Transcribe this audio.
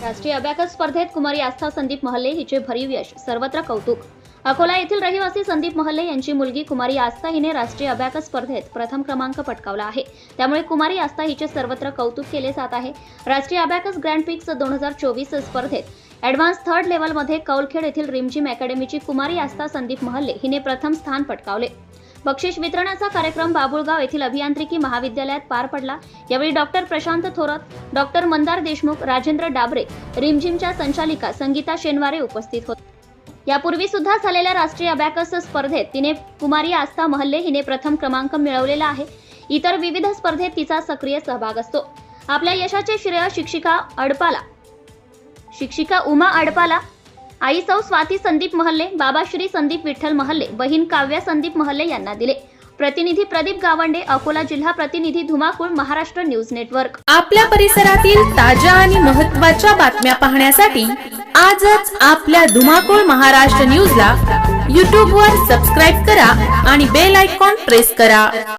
राष्ट्रीय अभ्याकस स्पर्धेत कुमारी आस्था संदीप महल्ले हिचे भरीव यश सर्वत्र कौतुक. अकोला येथील रहिवासी संदीप महल्ले यांची मुलगी कुमारी आस्था हिने राष्ट्रीय अभ्याकस स्पर्धेत प्रथम क्रमांक पटकावला आहे. त्यामुळे कुमारी आस्था हिचे सर्वत्र कौतुक केले जात आहे. राष्ट्रीय अभ्याकस ग्रँड पिक्स दोन हजार चोवीस स्पर्धेत ॲडव्हान्स थर्ड लेवलमध्ये कौलखेड येथील रिमजिम अकॅडमीची कुमारी आस्था संदीप महल्ले हिने प्रथम स्थान पटकावले. बक्षीस वितरणाचा कार्यक्रम बाबुळगाव येथील अभियांत्रिकी महाविद्यालयात पार पडला. यावेळी डॉक्टर प्रशांत थोरात डॉक्टर मंदार देशमुख राजेंद्र डाबरे रिमझिमच्या संचालिका संगीता शेनवारे उपस्थित होते. यापूर्वी सुद्धा झालेल्या राष्ट्रीय अबॅकस स्पर्धेत तिने कुमारी आस्था महल्ले हिने प्रथम क्रमांक मिळवलेला आहे. इतर विविध स्पर्धेत तिचा सक्रिय सहभाग असतो. आपल्या यशाचे श्रेय शिक्षिका अडपाला शिक्षिका उमा अडपाला आई सौ स्वाती संदीप महल्ले बाबा श्री संदीप विठ्ठल महल्ले बहीण काव्या संदीप महल्ले यांना दिले. प्रतिनिधी प्रदीप गावंडे अकोला जिल्हा प्रतिनिधी धुमाकूळ महाराष्ट्र न्यूज नेटवर्क. आपल्या परिसरातील ताज्या आणि महत्त्वाच्या बातम्या पाहण्यासाठी आजच आपल्या धुमाकूळ महाराष्ट्र न्यूजला यूट्यूबवर सबस्क्राईब करा आणि बेल आयकॉन प्रेस करा.